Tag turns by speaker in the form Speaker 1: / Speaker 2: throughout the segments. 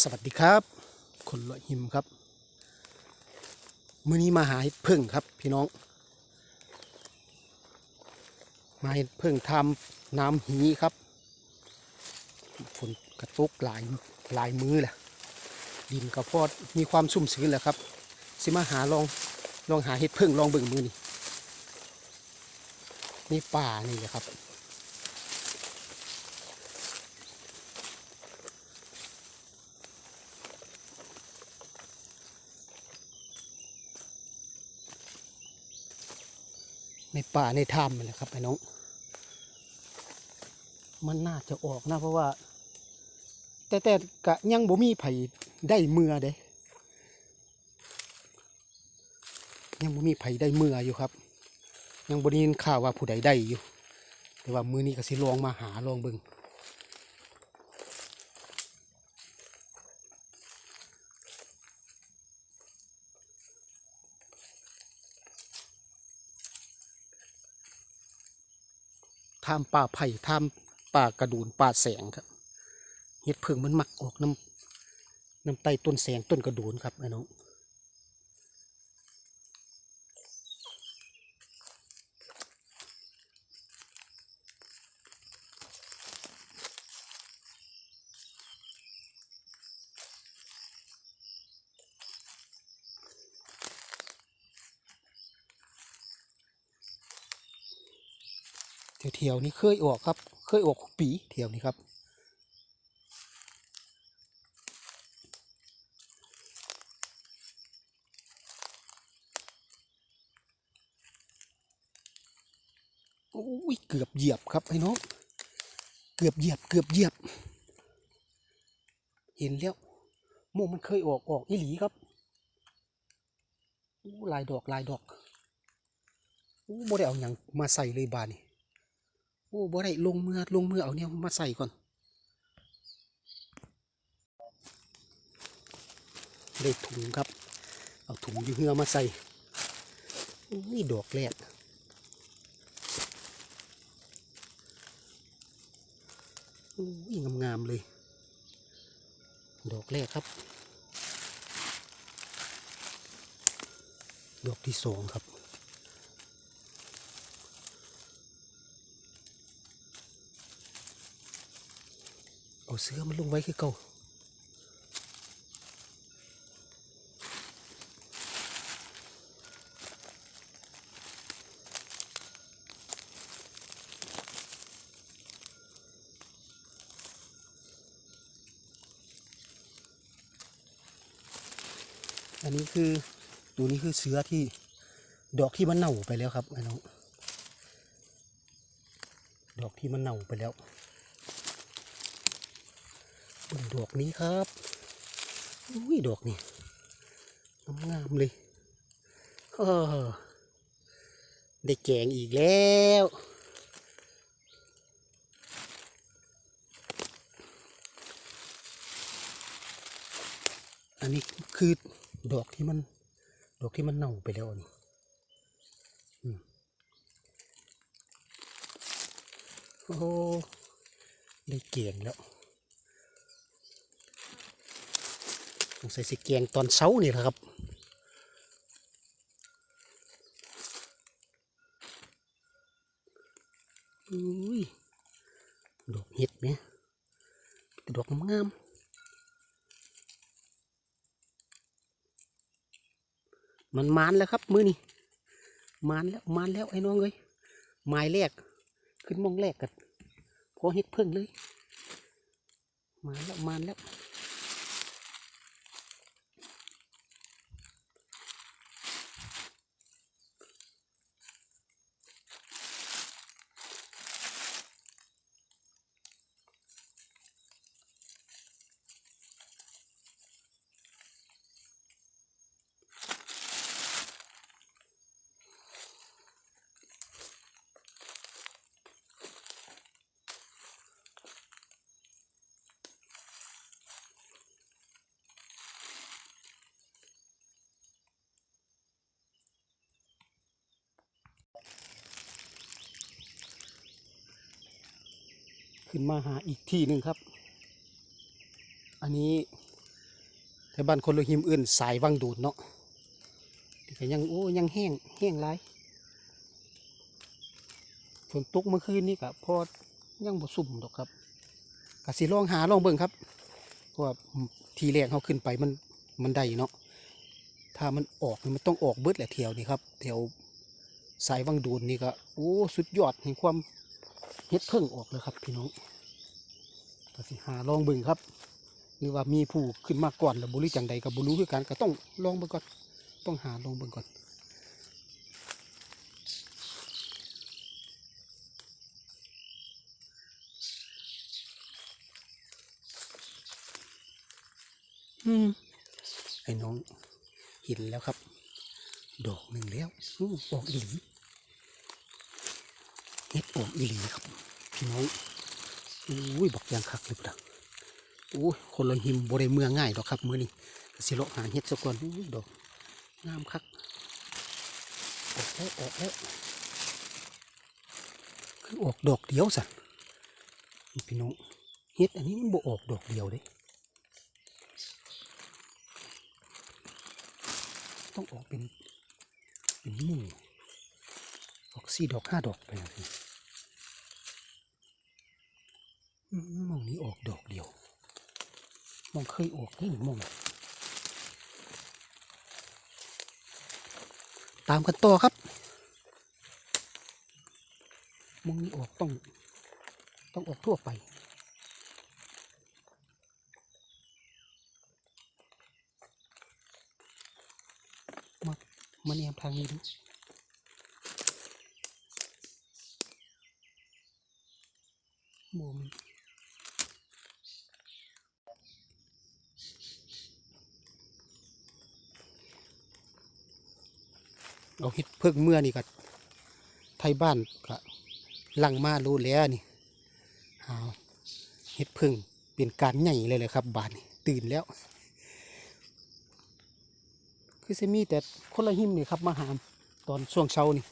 Speaker 1: สวัสดีครับ คนละหิมครับ มื้อนี้มาหาเห็ดพึ่งครับ พี่น้อง มาเห็ดพึ่งทำน้ำหีครับ ฝนกระตุกหลายหลายมือแหละ ดินกระพอดมีความชุ่มชื้นแหละครับ สิมาหาลองลองหาเห็ดพึ่งลองเบิ่งมือนี่นี่ป่านี่แหละครับ ในป่าในถ้ำนี่แหละครับไอ้น้อง มันน่าจะออกนะ เพราะว่า แต่แต่กะยังบ่มีไผได้เมื่อเด้ ยังบ่มีไผได้เมื่ออยู่ครับ ยังบ่ได้ยินข่าวว่าผู้ใดได้อยู่ แต่ว่ามือนี้ก็สิลองมาหาลองเบิ่ง ท่ามป่าไผ่ท่ามป่ากระดูนป่าแสงครับเห็ดเพิ่งมันมักออกน้ำน้ำไต้ต้นแสงต้นกระดูนครับไอ้น้อง เที่ยวๆนี้เคยออกครับ เคยออกปีเที่ยวนี้ครับโอ้ยเกือบเหยียบครับไอ้น้องเกือบเหยียบเกือบเหยียบ เห็นแล้วโมมันเคยออกออกอีหลีครับโอ้ลายดอกลายดอกโอ้บ่ได้เอาหยังมาใส่เลยบานี่ อ้บ่ได้ลงมือลงมือเอาเนี่ยมาใส่ก่อนได้ถุงครับ เอาถุงยูเหือมาใส่นี่ดอกแรกอุ้ยงามๆเลย ดอกแรกครับ ดอกที่สองครับ เอาเสื้อมันลงไว้คือเก่าอันนี้คือตัวนี้คือเสื้อที่ดอกที่มันเน่าไปแล้วครับไอ้น้องดอกที่มันเน่าไปแล้ว ดอกนี้ครับอุ้ยดอกนี่งามเลยเออได้แกงอีกแล้วอันนี้คือดอกที่มัน ดอกที่มันเน่าไปแล้วนนี้อืมโอ้ได้แกงแล้ว สงสัยสิแกงตอนเช้านี่แหละครับอุ้ยดอกเห็ดไหมเป็นดอกงามมันมานแล้วครับมือนี่มานแล้วมานแล้วไอ้น้องเอ้ยไม้แรก ขึ้นมองแรกกันพอเห็ดเพิ่งเลย มานแล้วมานแล้ว ขึ้นมาหาอีกที่หนึ่งครับ อันนี้แต่บ้านคนลหิมอื่นสายวังดูดเนาะแต่ยังโอ้ยังแห้งแห้งไรฝนตกเมื่อคืนนี่ก็พอยังบ่สุ่มดอกครับกะสิลองหาลองเบิ่งครับเพราะว่าทีแรกเขาขึ้นไปมันมันได้เนาะถ้ามันออกมันต้องออกเบิดแหละแถวนี้ครับแถวสายวังดูนนี่ก็โอ้สุดยอดแห่งความ เฮ็ดเพิ่งออกเลยครับพี่น้องก็สิหาลองเบิ่งครับหรือว่ามีผู้ขึ้นมาก่อนแล้วบุรุจังใดกับบุรุคือกันก็ต้องลองเบิ่งก่อนต้องหาลองเบิ่งก่อนอืมไอ้น้องเห็นแล้วครับ ดอกหนึ่งแล้วอู้อกอีหลี ฮ็ดออกอีหลีครับ พี่น้องอุ้ยบอกยางคักเลยปะโอ้ยคนละหิมบริเมืองง่ายดอกครับมือนี้สิเลหาเห็ดสักก่อนอู้ยดอกงามคักออกแล้วออกแล้วคือออกดอกเดียวสันนี่พี่น้องเห็ดอันนี้มันบ่ออกดอกเดียวเด้ต้องออกเป็นเป็นหมู่ออกสี่ดอกห้าดอกไปนะพี่อื มองนี้ออกดอกเดียว มองเคยออกนี่มอง ตามกันต่อครับ มองนี้ออกต้อง ต้องออกทั่วไปมามาแนมทางนี้ดูโมม เอาเฮ็ดเพิ่งเมื่อนี่ก็ไทยบ้านก็ลังมารู้แล้วนี่หาเฮ็ดเพิ่งเป็นการใหญ่เลยเลยครับ บานตื่นแล้ว คือจะมีแต่คนละหิมนี่ครับมาหามตอนช่วงเช้านี่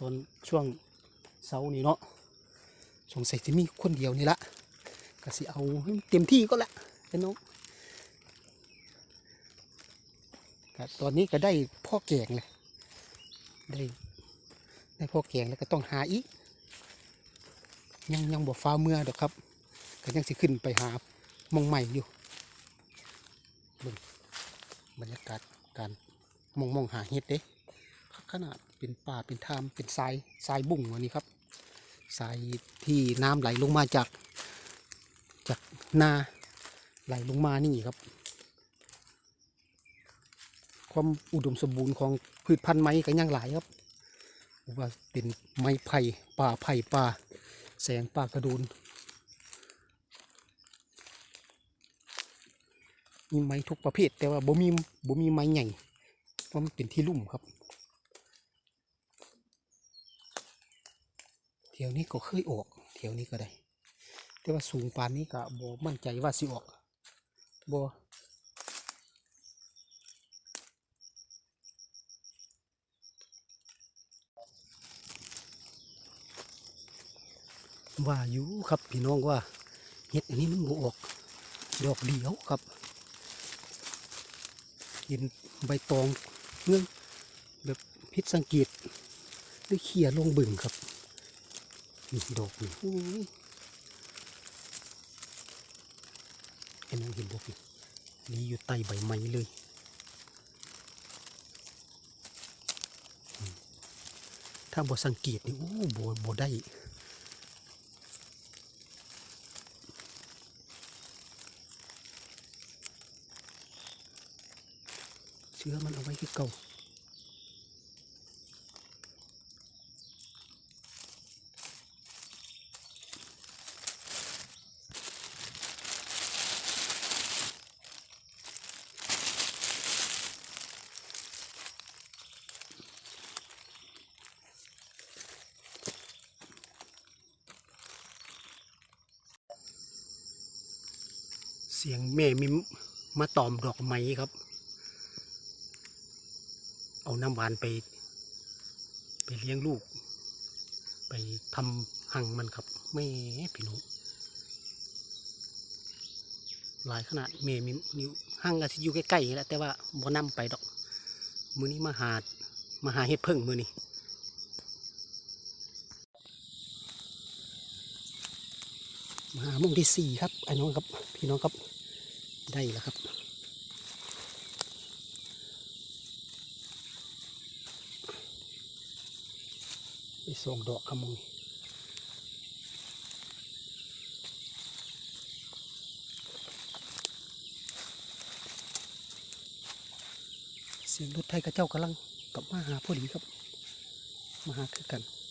Speaker 1: ตอนช่วงเช้านี่เนาะสงสัยจะมีคนเดียวนี่ละก็สิเอาเต็มที่ก็ละเป็นน้องก็ตอนนี้ก็ได้พ่อแก่งเลย ได้ได้พอแกงแล้วก็ต้องหาอีก ยังยังบ่ฟ้าเมื่อดอกครับก็ยังสิขึ้นไปหามองใหม่อยู่เบิ่งบรรยากาศการมองมองหาเห็ดเด้ขนาดเป็นป่าเป็นทามเป็นทรายทรายบุ่งวันนี้ครับทรายที่น้ำไหลลงมาจากจากนาไหลลงมานี่ครับ ความอุดมสมบูรณ์ของ พืชพันธุ์ไม้ก็ยังหลายครับว่าเป็นไม้ไผ่ป่าไผ่ป่าแสงป่ากระดูนมีไม้ทุกประเภท แต่ว่าบ่มีบ่มีไม้ใหญ่เพราะมันเป็นที่ลุ่มครับเที่ยวนี้ก็เคยออกเที่ยวนี้ก็ได้ แต่ว่าสูงปานนี้ก็บ่มั่นใจว่าสิออกบ่ ว่าอยู่ครับพี่น้องว่าเห็ดอันนี้มันบออก ดอกเดียวครับ เห็นใบตองเงื่องแบบพิษสังเกตด้วยเขี่ยลงบึงครับนี่ดอกนี่อ้ยเห็นเห็นดอกนี่นี่อยู่ใต้ใบไม้เลยถ้าบ่สังเกตนี่โอ้บ่บ่ได้ ชื้อมันเอาไว้ที่เก่าเสียงแม่มิมมาตอมดอกไม้ครับ เอาน้ำหวานไป ไปเลี้ยงลูก ไปทำหังมันครับแม่พี่น้องหลายขนาดเมมีนิ้วห้างก็สิอยู่ใกล้ๆแหละแต่ว่าบ่นํไปดอก มือนี้มาหามาหาเฮ็ดเพิ่งมือนี้มาหามุมที่สี่ครับไอ้น้องครับ พี่น้องครับได้แล้วครับ ไปส่งดอกขโมยเสียงรถไทยกับเจ้ากำลังกลับมาหาพอดีครับ มาหาคือกัน